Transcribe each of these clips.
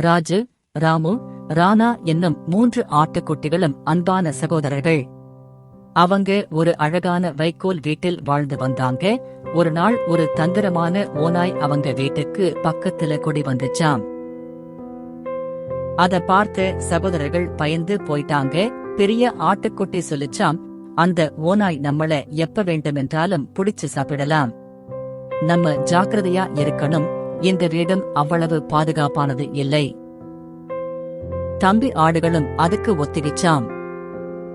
ராஜு ராமு ராணா என்னும் மூன்று ஆட்டுக்குட்டிகளும் அன்பான சகோதரர்கள். அவங்க ஒரு அழகான வைக்கோல் வீட்டில் வாழ்ந்து வந்தாங்க. ஒரு நாள் ஒரு தந்திரமான ஓநாய் அவங்க வீட்டுக்கு பக்கத்துல குடி வந்துச்சாம். அத பார்த்த சகோதரர்கள் பயந்து போயிட்டாங்க. பெரிய ஆட்டுக்குட்டி சொல்லிச்சாம் அந்த ஓநாய் நம்மள எப்ப வேண்டுமென்றாலும் புடிச்சு சாப்பிடலாம். நம்ம ஜாக்கிரதையா இருக்கணும். இந்த வீடும் அவ்வளவு பாதுகாப்பானது இல்லை. தம்பி ஆடுகளும் அதுக்கு ஒத்திகிச்சாம்.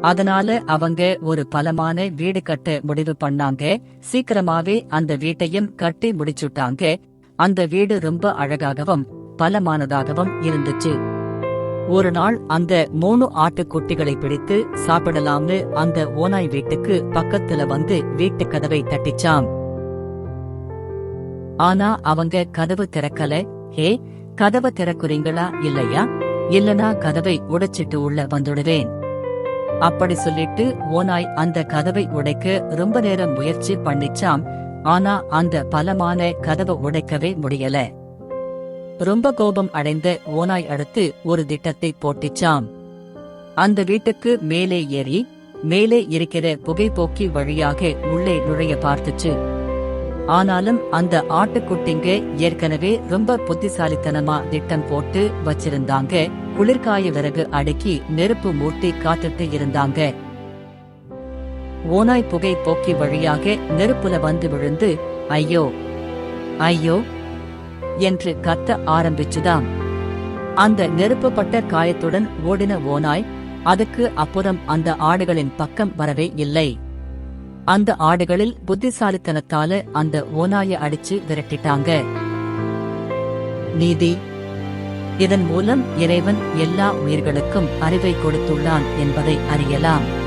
அதனால அவங்க ஒரு பலமான வீடு கட்ட முடிவு பண்ணாங்க. சீக்கிரமாவே அந்த வீட்டையும் கட்டி முடிச்சுட்டாங்க. அந்த வீடு ரொம்ப அழகாகவும் பலமானதாகவும் இருந்துச்சு. ஒரு நாள் அந்த மூணு ஆட்டுக்குட்டிகளை பிடித்து சாப்பிடலாம்னு அந்த ஓனாய் வீட்டுக்கு பக்கத்துல வந்து வீட்டு கதவை தட்டிச்சாம். ஆனா அவங்க கதவு திறக்கல. ஹே கதவை திறக்குறீங்களா இல்லையா? இல்லனா கதவை உடைச்சிட்டு உள்ள வந்துடுவேன். அப்படி சொல்லிட்டு ஓனாய் அந்த கதவை உடைக்க ரொம்ப நேரம் முயற்சி பண்ணிச்சாம். ஆனா அந்த பலமான கதவை உடைக்கவே முடியல. ரொம்ப கோபம் அடைந்த ஓனாய் அடுத்து ஒரு திட்டத்தை போட்டிச்சாம். அந்த வீட்டுக்கு மேலே ஏறி மேலே இருக்கிற புகைப்போக்கி வழியாக உள்ளே நுழைய பார்த்துச்சு. ஆனாலும் அந்த ஆட்டுக்குட்டிங்க ஏற்கனவே ரொம்ப புத்திசாலித்தனமா திட்டம் போட்டு வச்சிருந்தாங்க. குளிர்காய விறகு அடுக்கி நெருப்பு மூட்டி காத்துட்டு இருந்தாங்க. ஓனாய் புகை போக்கி வழியாக நெருப்புல வந்து விழுந்து ஐயோ ஐயோ என்று கத்த ஆரம்பிச்சுதாம். அந்த நெருப்புப்பட்ட காயத்துடன் ஓடின ஓனாய் அதுக்கு அப்புறம் அந்த ஆடுகளின் பக்கம் வரவே இல்லை. அந்த ஆடுகளில் புத்திசாலித்தனத்தால அந்த ஓநாய அடிச்சு விரட்டிட்டாங்க. நீதி இதன் மூலம் இறைவன் எல்லா உயிர்களுக்கும் அறிவை கொடுத்துள்ளான் என்பதை அறியலாம்.